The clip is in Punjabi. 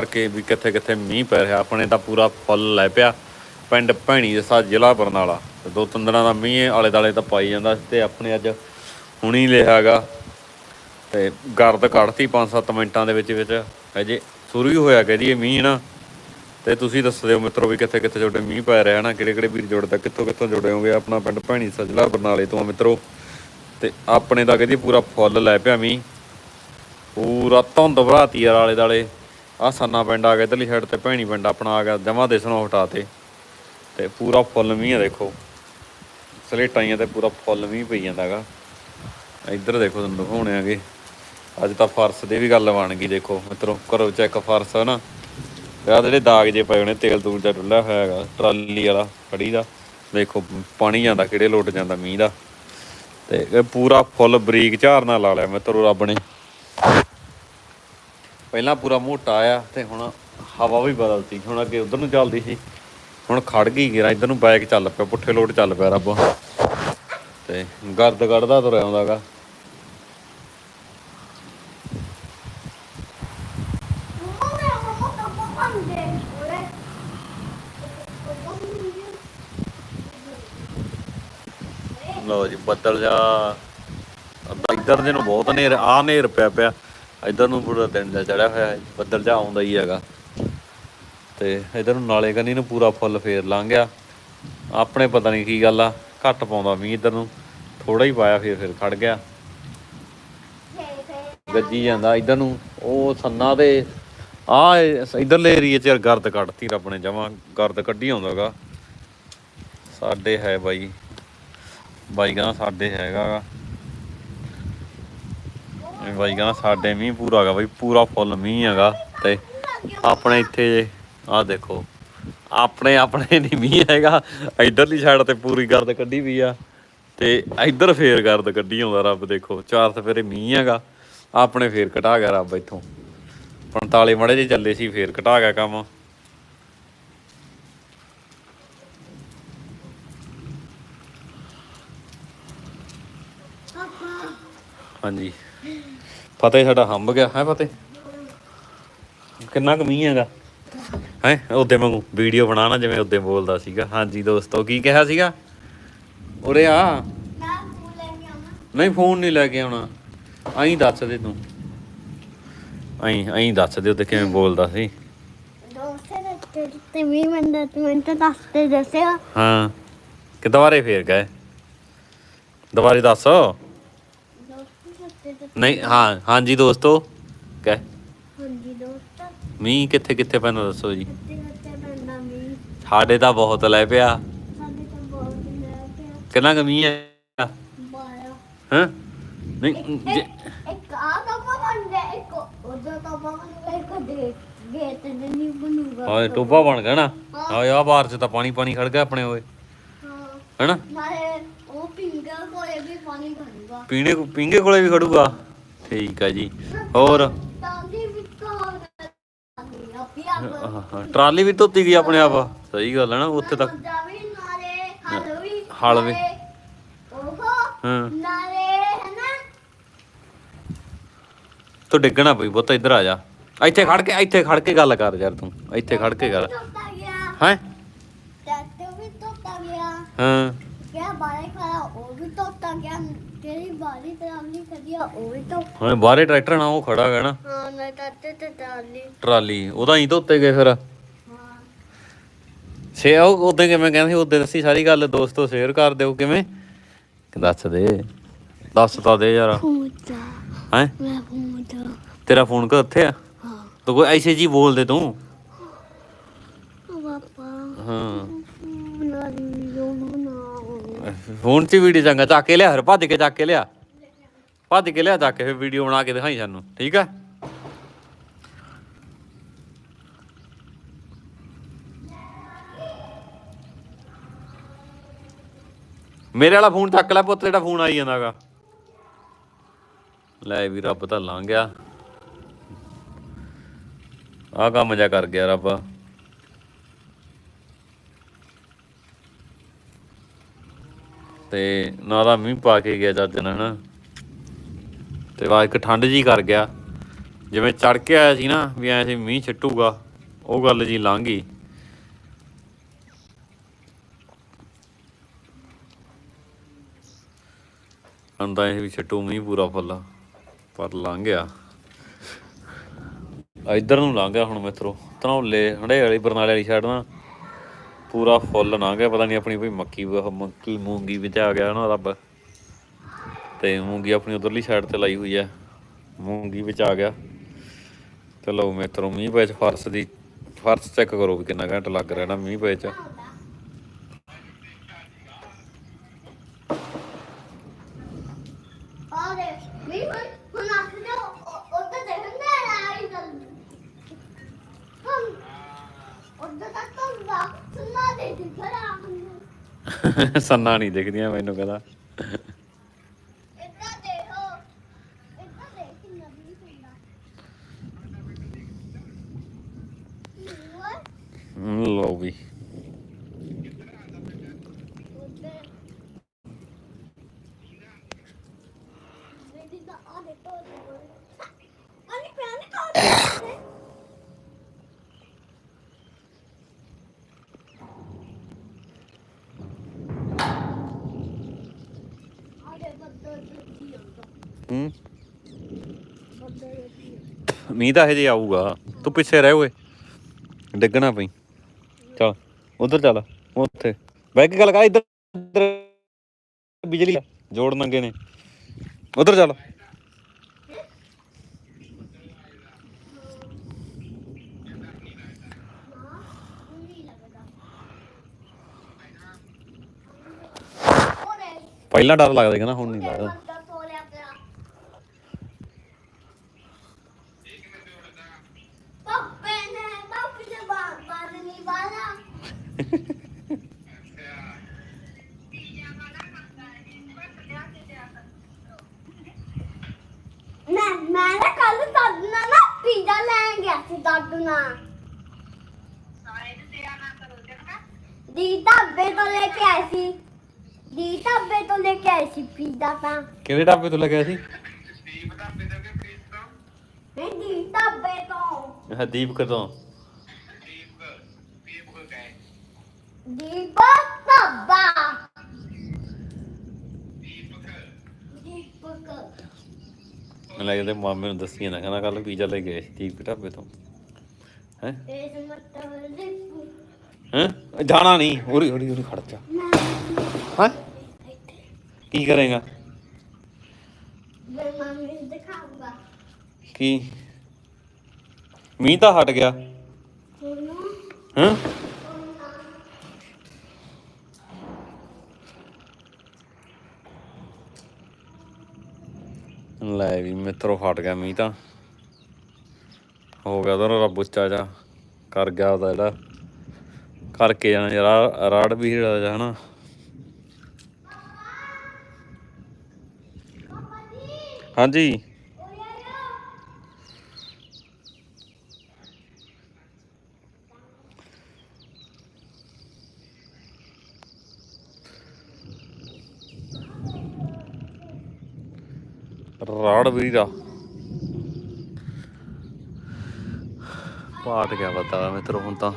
ਕਰਕੇ ਵੀ ਕਿੱਥੇ ਕਿੱਥੇ ਮੀਂਹ ਪੈ ਰਿਹਾ। ਆਪਣੇ ਤਾਂ ਪੂਰਾ ਫੁੱਲ ਲੈ ਪਿਆ ਪਿੰਡ ਭੈਣੀ ਜਸਾ ਜ਼ਿਲ੍ਹਾ ਬਰਨਾਲਾ। ਤੇ ਦੋ ਤਿੰਨ ਦਿਨਾਂ ਦਾ ਮੀਂਹ ਆਲੇ ਦਾਲੇ ਤਾਂ ਪਾਈ ਜਾਂਦਾ ਤੇ ਆਪਣੇ ਅੱਜ ਹੁਣੀ ਲਿਆਗਾ ਤੇ ਗਰਦ ਕੱਢਤੀ 5-7 ਮਿੰਟਾਂ ਦੇ ਵਿੱਚ ਵਿੱਚ। ਅਜੇ ਸ਼ੁਰੂ ਹੀ ਹੋਇਆ ਕਹਦੀ ਮੀਂਹ ਨਾ। ਤੇ ਤੁਸੀਂ ਦੱਸ ਦਿਓ ਮਿੱਤਰੋ ਵੀ ਕਿੱਥੇ ਕਿੱਥੇ ਤੁਹਾਡੇ ਮੀਂਹ ਪੈ ਰਿਹਾ ਨਾ ਕਿਹੜੇ ਕਿਹੜੇ ਵੀਰ ਜੁੜਦਾ ਕਿੱਥੋਂ ਕਿੱਥੋਂ ਜੁੜੇ ਹੋਗੇ ਆਪਣਾ ਪਿੰਡ ਭੈਣੀ ਸਜਲਾ ਬਰਨਾਲੇ ਤੋਂ ਆ ਮਿੱਤਰੋ। ਤੇ ਆਪਣੇ ਦਾ ਕਹਦੀ ਪੂਰਾ ਫੁੱਲ ਲੈ ਪਿਆ ਮੀਂਹ। ਪੂਰਾ ਧੁੰਦ ਭਰਾਤੀ ਯਾਰ ਆਲੇ ਦਾਲੇ ਆ ਸੰਨਾ ਪਿੰਡ ਆ ਗਿਆ, ਇਧਰਲੀ ਸਾਈਡ ਤੇ ਭੈਣੀ ਪਿੰਡ ਆਪਣਾ ਆ ਗਿਆ, ਜਮਾ ਦੇਸਣੋਂ ਹਟਾ ਤੇ। ਪੂਰਾ ਫੁੱਲ ਮੀਂਹ ਆ ਦੇਖੋ। ਸਲੇਟਾਂ ਹੀ ਆ ਤੇ ਪੂਰਾ ਫੁੱਲ ਮੀਂਹ ਪਈ ਜਾਂਦਾਗਾ ਇੱਧਰ ਦੇਖੋ ਤੁਹਾਨੂੰ ਦਿਖਾਉਣੇ ਆਗੇ ਅੱਜ ਤਾਂ ਫਰਸ਼ ਦੀ ਵੀ ਗੱਲ ਬਣ ਗਈ ਦੇਖੋ, ਮਿੱਤਰੋ ਘਰੋਂ ਚੈੱਕ ਫਰਸ਼ ਨਾ ਤੇ ਜਿਹੜੇ ਦਾਗ ਜੇ ਪਏ ਹੋਣੇ, ਤੇਲ ਤੂਲ ਦਾ ਡੁੱਲਿਆ ਹੋਇਆ ਹੈਗਾ, ਟਰਾਲੀ ਵਾਲਾ ਖੜੀ ਦਾ। ਦੇਖੋ, ਪਾਣੀ ਜਾਂਦਾ, ਕਿਹੜੇ ਲੋਟ ਜਾਂਦਾ ਮੀਂਹ ਦਾ। ਤੇ ਪੂਰਾ ਫੁੱਲ ਬਰੀਕ ਝਾਰਨਾ ਲਾ ਲਿਆ ਮਿੱਤਰੋ ਰੱਬ ਨੇ। ਪਹਿਲਾਂ ਪੂਰਾ ਮੋਟਾ ਆਇਆ ਤੇ ਹੁਣ ਹਵਾ ਵੀ ਬਦਲਤੀ। ਹੁਣ ਅੱਗੇ ਉਧਰ ਨੂੰ ਚੱਲਦੀ ਸੀ। ਹੁਣ ਖੜ ਗਈ ਗੇਰਾ, ਇਧਰ ਨੂੰ ਬੈਕ ਚੱਲ ਪਿਆ, ਪੁੱਠੇ ਲੋਟ ਚੱਲ ਪਿਆ ਰੱਬ। ਤੇ ਗਰਦ ਕੱਢਦਾ ਤੁਰਿਆ ਆਉਂਦਾਗਾ। ਲਓ ਜੀ, ਬੱਦਲ ਜਾ। ਇੱਧਰ ਦੇ ਨੂੰ ਬਹੁਤ ਹਨੇਰ ਆ ਹਨੇਰ ਪਿਆ ਪਿਆ। ਇੱਧਰ ਨੂੰ ਪੂਰਾ ਦਿਨ ਜਾ ਚੜਿਆ ਹੋਇਆ ਹੈ, ਬੱਦਲ ਜਾ ਆਉਂਦਾ ਹੀ ਹੈਗਾ। ਤੇ ਇੱਧਰ ਨੂੰ ਨਾਲੇ ਕੰਨੀ ਨੂੰ ਪੂਰਾ ਫੁੱਲ ਫੇਰ ਲੰਘ ਗਿਆ। ਆਪਣੇ ਪਤਾ ਨਹੀਂ ਕੀ ਗੱਲ ਆ, ਘੱਟ ਪਾਉਂਦਾ ਮੀਂਹ ਇੱਧਰ ਨੂੰ ਥੋੜਾ ਹੀ ਪਾਇਆ ਫੇਰ ਫਿਰ ਖੜ ਗਿਆ। ਗੱਜੀ ਜਾਂਦਾ ਇੱਧਰ ਨੂੰ, ਉਹ ਸੰਨਾ ਦੇ ਆ ਇਧਰਲੇ ਏਰੀਏ 'ਚ ਯਾਰ ਗਰਦ ਕੱਢਤੀ ਰੱਬ ਨੇ, ਜਮਾ ਗਰਦ ਕੱਢੀ ਆਉਂਦਾਗਾ ਸਾਡੇ ਹੈ ਬਾਈ। ਬਾਈ ਕਹਿੰਦਾ ਸਾਡੇ ਹੈਗਾ ਇਹ ਬਾਈ ਕਹਿੰਦਾ ਸਾਡੇ ਮੀਂਹ ਪੂਰਾ ਹੈਗਾ ਬਾਈ, ਪੂਰਾ ਫੁੱਲ ਮੀਂਹ ਹੈਗਾ ਤੇ ਆਪਣੇ ਇੱਥੇ ਆਹ ਦੇਖੋ, ਆਪਣੇ ਆਪਣੇ ਨਹੀਂ ਮੀਂਹ ਹੈਗਾ, ਇਧਰਲੀ ਸਾਈਡ ਤੇ ਪੂਰੀ ਗਰਦ ਕੱਢੀ ਵੀ ਆ ਤੇ ਇੱਧਰ ਫੇਰ ਗਰਦ ਕੱਢੀ ਆਉਂਦਾ ਰੱਬ ਦੇਖੋ, ਚਾਰ ਸਫੇਰੇ ਮੀਂਹ ਹੈਗਾ, ਆਪਣੇ ਫੇਰ ਘਟਾ ਗਿਆ ਰੱਬ ਇੱਥੋਂ। 45 ਮੜੇ ਜੇ ਚੱਲੇ ਸੀ, ਫੇਰ ਘਟਾ ਗਿਆ ਕੰਮ। ਹਾਂਜੀ। ਫਤਿਹ ਸਾਡਾ ਹੰਬ ਗਿਆ ਹੈ ਫਤਿਹ ਕਿੰਨਾ ਕੁ ਮੀਂਹ ਹੈਗਾ? ਹੈ ਉਹਦੇ ਵਾਂਗੂ ਵੀਡੀਓ ਬਣਾਣਾ ਜਿਵੇਂ ਉਹਦੇ ਬੋਲਦਾ ਸੀਗਾ। ਹਾਂਜੀ ਦੋਸਤੋ ਕੀ ਕਿਹਾ ਸੀਗਾ? ਉਰੇ ਆ। ਨਹੀਂ ਫੋਨ ਨਹੀਂ ਲੈ ਕੇ ਆਉਣਾ। ਐਂ ਦੱਸ ਦੇ ਤੂੰ। ਐਂ ਐਂ ਦੱਸ ਦੇ ਉਹਦੇ ਕਿਵੇਂ ਬੋਲਦਾ ਸੀ। ਤੇ ਵੀ ਮੰਦਾ ਤੂੰ ਤਾਂ ਦੱਸ ਤੇ ਦੱਸਿਆ ਹਾਂ। ਕਿ ਦੁਬਾਰੇ ਫੇਰ ਗਏ? ਦੁਬਾਰੇ ਦੱਸ। ਨਹੀਂ ਹਾਂ ਹਾਂਜੀ ਦੋਸਤੋ ਕਹਿ। ਹਾਂਜੀ ਦੋਸਤ। ਮੀਂਹ ਕਿੱਥੇ ਕਿੱਥੇ ਪੈਂਦਾ ਦੱਸੋ ਜੀ? ਪੈਂਦਾ ਮੀਂਹ? ਸਾਡੇ ਤਾਂ ਬਹੁਤ ਲੈ ਪਿਆ। ਸਾਡੇ ਤਾਂ ਬਹੁਤ ਲੈ ਪਿਆ। ਕਿੰਨਾ ਕੁ ਮੀਂਹ ਹੈ? ਨਹੀਂ ਜੇ- ਇੱਕ ਆ ਤਾਂ ਬਣਦਾ ਇੱਕ ਉਹਦਾ ਤਾਂ ਬਣਦਾ ਇੱਕ ਦੇ ਗੇਟ ਨਹੀਂ ਬਣੂਗਾ ਹਾਂ ਟੋਬਾ ਬਣ ਗਿਆ ਨਾ। ਹਾਂ। ਆ ਬਾਹਰ ਚ ਤਾਂ ਪਾਣੀ ਪਾਣੀ ਖੜ ਗਿਆ ਆਪਣੇ ਓਏ। ਹੈਨਾ? ਨਾਲੇ ਉਹ ਪਿੰਗਾ ਕੋਲੇ ਵੀ ਪਾਣੀ ਖੜੂਗਾ ਪੀਣੇ ਪਿੰਗੇ ਕੋਲੇ ਵੀ ਖੜੂਗਾ? ਠੀਕ ਆ ਜੀ। ਹੋਰ? ਤਾਂ ਦੀ ਆਪ ਟਰਾਲੀ ਵੀ ਧੋਤੀ ਗਈ ਆਪਣੇ ਆਪ? ਸਹੀ ਗੱਲ ਹੈ ਨਾ ਉੱਥੇ ਤੱਕ। ਜਾਵੀ ਨਾਲੇ ਹਲ ਵੀ ਹਲ ਵੀ। ਨਾਲੇ। ਉਹ ਹਾਂ। ਨਾਲੇ ਹਨਾ? ਤੂੰ ਡਿੱਗਣਾ ਪਈ ਪੁੱਤ ਇੱਧਰ ਆ ਜਾ। ਇੱਥੇ ਖੜ ਕੇ ਇੱਥੇ ਖੜ ਕੇ ਗੱਲ ਕਰ ਯਾਰ ਤੂੰ। ਇੱਥੇ ਖੜ ਕੇ ਗੱਲ। ਗਿਆ। ਹੈ? ਹਾਂ। ਕਿਆ ਬਾਰੇ ਖੜਾ ਉਹ ਵੀ ਤੋਤਾ ਗਿਆ ਤੇਰੀ ਬਾਰੀ ਤਰਾਮਲੀ ਕਰਿਆ ਉਹ ਵੀ ਤੋਂ ਹੁਣ ਬਾਹਰੇ ਟਰੈਕਟਰ ਨਾਲ ਉਹ ਖੜਾ ਹੈਗਾ ਨਾ। ਹਾਂ ਮੈਂ ਟੱਟੇ ਤੇ ਟਰਾਲੀ ਟਰਾਲੀ ਉਹਦਾ ਹੀ ਧੋਤੇ ਗਏ ਫਿਰ। ਹਾਂ। ਛੇ ਉਹ ਉਹਦੇ ਕਿਵੇਂ ਕਹਿੰਦੇ ਉਹਦੇ ਦੱਸੀ ਸਾਰੀ ਗੱਲ ਦੋਸਤੋ ਸ਼ੇਅਰ ਕਰ ਦਿਓ ਕਿਵੇਂ? ਦੱਸ ਦੇ। ਦੱਸ ਤਾਂ ਦੇ ਯਾਰ। ਪੂਜਾ ਹੈ? ਮੈਂ ਪੂਜਾ ਤੇਰਾ ਫੋਨ ਕਿੱਥੇ ਆ? ਹਾਂ। ਤੂੰ ਕੋਈ ਐਸੇ ਜੀ ਬੋਲ ਦੇ ਤੂੰ ਪਾਪਾ। ਹਾਂ। ਨਾ ਫੋਨ 'ਚ ਵੀਡੀਓ ਚੰਗਾ, ਚੱਕ ਕੇ ਲਿਆ ਫਿਰ, ਭੱਜ ਕੇ ਚੱਕ ਕੇ ਲਿਆ। ਭੱਜ ਕੇ ਲਿਆ, ਚੱਕ ਕੇ ਫਿਰ ਵੀਡੀਓ ਬਣਾ ਕੇ ਦਿਖਾਈ ਸਾਨੂੰ, ਠੀਕ ਆ? ਮੇਰੇ ਵਾਲਾ ਫੋਨ ਚੱਕ ਲੈ ਪੁੱਤ, ਜਿਹੜਾ ਫੋਨ ਆਈ ਜਾਂਦਾਗਾ। ਲੈ ਵੀ ਰੱਬ ਤਾਂ ਲੰਘ ਗਿਆ। ਆ ਕੰਮ ਜਾ ਕਰ ਗਿਆ ਰੱਬ। ਤੇ ਨਾ ਦਾ ਮੀਂਹ ਪਾ ਕੇ ਗਿਆ ਚੱਜ ਨਾਲ ਹਨਾ? ਤੇ ਵਾ ਇੱਕ ਠੰਡ ਜੀ ਕਰ ਗਿਆ। ਜਿਵੇਂ ਚੜ ਕੇ ਆਇਆ ਸੀ ਨਾ, ਵੀ ਐ ਸੀ ਮੀਂਹ ਛਿੱਟੂਗਾ, ਉਹ ਗੱਲ ਜੀ ਲੰਘ ਗਈ। ਅੰਦਾ ਇਹ ਵੀ ਛਿੱਟੂ ਮੀਂਹ ਪੂਰਾ ਫੁੱਲ ਪਰ ਲੰਘ ਗਿਆ। ਇਧਰ ਨੂੰ ਲੰਘ ਗਿਆ ਹੁਣ ਮਿੱਤਰੋ, ਧਨੌਲੇ ਹੰਡੇ ਵਾਲੀ ਬਰਨਾਲੇ ਵਾਲੀ ਸਾਈਡ ਨਾ। ਪੂਰਾ ਫੁੱਲ ਨਾ ਗਿਆ, ਪਤਾ ਨਹੀਂ ਆਪਣੀ ਕੋਈ ਮੱਕੀ ਮੱਕੀ ਮੂੰਗੀ ਵਿੱਚ ਆ ਗਿਆ ਨਾ ਰੱਬ। ਤੇ ਮੂੰਗੀ ਆਪਣੀ ਉਧਰਲੀ ਸਾਈਡ ਤੇ ਲਾਈ ਹੋਈ ਆ, ਮੂੰਗੀ ਵਿੱਚ ਆ ਗਿਆ। ਚਲੋ ਲਓ ਮਿੱਤਰੋ, ਮੀਂਹ ਵਿੱਚ ਫਰਸ਼ ਦੀ, ਫਰਸ਼ ਚੈੱਕ ਕਰੋ ਵੀ ਕਿੰਨਾ ਘੰਟਾ ਲੱਗ ਰਿਹਾ ਨਾ ਮੀਂਹ ਵਿੱਚ ਅਰੇ ਵੀ ਹੁਣ ਹੁਣ ਆਖ ਦੇ ਉੱਤੇ ਦੇਖਣਾ ਹੈ ਆਈ ਗੱਲ ਹਮ ਉੱਤੇ ਤੱਕ ਤਾਂ ਦਾ ਸੁਣਾ ਦੇ ਦੀ ਖਰਾ ਹੁਣ ਸੰਨਾ ਨਹੀਂ ਦਿਖਦੀਆਂ ਮੈਨੂੰ ਕਹਿੰਦਾ ਇੱਦਾਂ ਦੇਖੋ ਇੱਦਾਂ ਦੇਖ ਕਿੰਨਾ ਵੀ ਹਮ, ਲਓ ਵੀ। ਉੱਤੇ ਮੇਰੀ ਤਾਂ ਆ ਦੇ ਤੋ ਅਨੀ ਪਿਆਨੇ ਕਾ ਆਗੇ ਬੱਦਲ ਜੀ ਹੁੰਦਾ ਹੂੰ? ਮੀਂਹ ਤਾਂ ਹਜੇ ਆਊਗਾ। ਤੂੰ ਪਿੱਛੇ ਰਹਿ ਓਏ। ਡਿੱਗਣਾ ਪਈ। ਚਲ ਉਧਰ ਚੱਲ। ਉੱਥੇ। ਬਹਿ ਕੇ ਗੱਲ ਕਰ ਇੱਧਰ ਇੱਧਰ ਬਿਜਲੀ ਜੋੜ ਨੰਗੇ ਨੇ। ਉਧਰ ਚੱਲ। ਪਹਿਲਾਂ ਡਰ ਲੱਗਦਾ ਸੀ ਨਾ ਹੁਣ ਨਹੀਂ ਲੱਗਦਾ ਬੰਦਾ ਤੋਲਿਆ ਪਿਆ ਪੱਪੇ ਨੇ ਪੱਪੇ ਦੇ ਬਾਹਰ ਬਾਹਰ ਨਹੀਂ ਬਾਹਰ ਮੈਂ ਮੈਂ ਨਾ ਕੱਲ ਦਾਦੂ ਨਾਲ ਨਾ ਪੀਜ਼ਾ ਲੈਣ ਗਿਆ ਸੀ ਦਾਦੂ ਨਾਲ। ਦੀ ਢਾਬੇ ਤੋਂ ਲੈ ਕੇ ਆਈ ਸੀ। ਦੀ ਢਾਬੇ ਤੋਂ ਲੈ ਕੇ ਆਈ ਸੀ ਪੀਜ਼ਾ ਤਾਂ। ਕਿਹੜੇ ਢਾਬੇ ਤੋਂ ਲੱਗਿਆ ਸੀ? ਨਹੀਂ ਦੀ ਢਾਬੇ ਤੋਂ। ਹਦੀਪ ਕਦੋਂ? ਦੀਪ ਢਾਬਾ ਦੀਪਕ ਮੈਨੂੰ ਲੱਗਦਾ ਮਾਮੇ ਨੂੰ ਦੱਸੀ ਨਾ ਕਹਿੰਦਾ ਕੱਲ ਪੀਜ਼ਾ ਲੈ ਕੇ ਆਏ ਸੀ ਦੀਪ ਢਾਬੇ ਤੋਂ। ਹੈ? ਇਸ ਮਤਲਬ ਦੀਪੂ ਹੈ? ਜਾਣਾ ਨਹੀਂ ਹੋਰੀ ਹੋਰੀ ਹੋਰੀ ਖੜ ਜਾ। ਹਾਂ? ਕੀ ਕਰੇਗਾ? ਮੈਂ ਮੰਮੀ ਨੂੰ ਦਿਖਾਉਂਗਾ ਕੀ? ਮੀਂਹ ਤਾਂ ਹਟ ਗਿਆ। ਤੁਹਾਨੂੰ ਹਾਂ? ਲੈ ਵੀ ਮਿੱਤਰੋ ਫਟ ਗਿਆ ਮੀਂਹ ਤਾਂ। ਹੋ ਗਿਆ ਉਹਦਾ ਰੱਬ ਉੱਚਾ ਜਾ, ਕਰ ਗਿਆ ਉਹਦਾ ਜਿਹੜਾ। ਕਰਕੇ ਜਾਣਾ ਯਾਰ ਰਾੜ ਵੀ ਹਿੜਾ ਜਾ ਹਨਾ। ਹਾਂਜੀ। ਰਾੜ ਵੀਰਾ। ਪਾਟ ਗਿਆ ਪਤਾ ਮਿੱਤਰੋ ਹੁਣ ਤਾਂ।